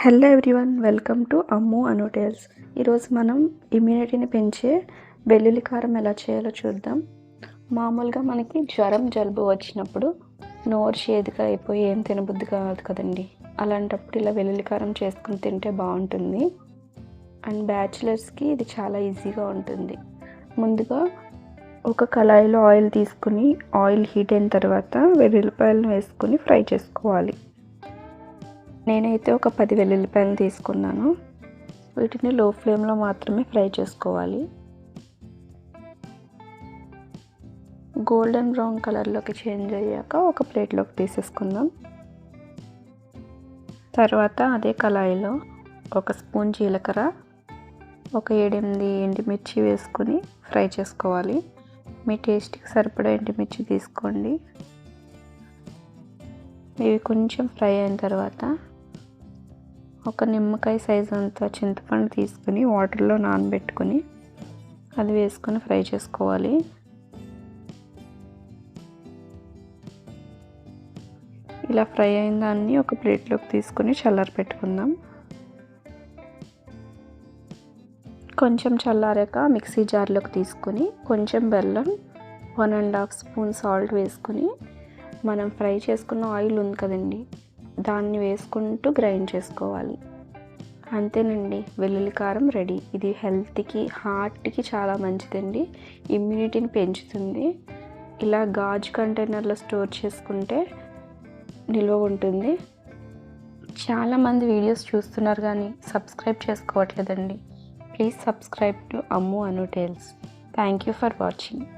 Hello everyone welcome to Ammu Anu tales ఈరోజు మనం ఇమ్యూనిటీని పెంచే వెల్లుల్లి కారం ఎలా చేయాలో చూద్దాం. మామూలుగా మనకి జ్వరం జలుబు వచ్చినప్పుడు నోరు చేదుగా అయిపోయి ఏం తినబుద్ధి కాదు కదండి. అలాంటప్పుడు ఇలా వెల్లుల్లి కారం చేసుకుని తింటే బాగుంటుంది. అండ్ బ్యాచిలర్స్కి ఇది చాలా ఈజీగా ఉంటుంది. ముందుగా ఒక కళాయిలో ఆయిల్ తీసుకుని ఆయిల్ హీట్ అయిన తర్వాత వెల్లుల్లిపాయలను వేసుకుని ఫ్రై చేసుకోవాలి. నేనైతే ఒక పది వెల్లుల్లిపాయలు తీసుకున్నాను. వీటిని లో ఫ్లేమ్లో మాత్రమే ఫ్రై చేసుకోవాలి. గోల్డెన్ బ్రౌన్ కలర్లోకి చేంజ్ అయ్యాక ఒక ప్లేట్లోకి తీసేసుకుందాం. తర్వాత అదే కళాయిలో ఒక స్పూన్ జీలకర్ర ఒక ఏడెనిమిది ఎండుమిర్చి వేసుకొని ఫ్రై చేసుకోవాలి. మీ టేస్ట్కి సరిపడా ఎండుమిర్చి తీసుకోండి. ఇవి కొంచెం ఫ్రై అయిన తర్వాత ఒక నిమ్మకాయ సైజు అంత చింతపండు తీసుకుని వాటర్లో నానబెట్టుకుని అది వేసుకొని ఫ్రై చేసుకోవాలి. ఇలా ఫ్రై అయిన దాన్ని ఒక ప్లేట్లోకి తీసుకుని చల్లారి పెట్టుకుందాం. కొంచెం చల్లారాక మిక్సీ జార్లోకి తీసుకుని కొంచెం బెల్లం one and half spoon salt వేసుకుని మనం ఫ్రై చేసుకున్న ఆయిల్ ఉంది కదండి దాన్ని వేసుకుంటూ గ్రైండ్ చేసుకోవాలి. అంతేనండి వెల్లుల్లి కారం రెడీ. ఇది హెల్త్కి హార్ట్కి చాలా మంచిదండి. ఇమ్యూనిటీని పెంచుతుంది. ఇలా గాజు కంటైనర్లో స్టోర్ చేసుకుంటే నిల్వ ఉంటుంది. చాలామంది వీడియోస్ చూస్తున్నారు కానీ subscribe చేసుకోవట్లేదండి. Please subscribe to Ammu Anu tales. Thank you for watching.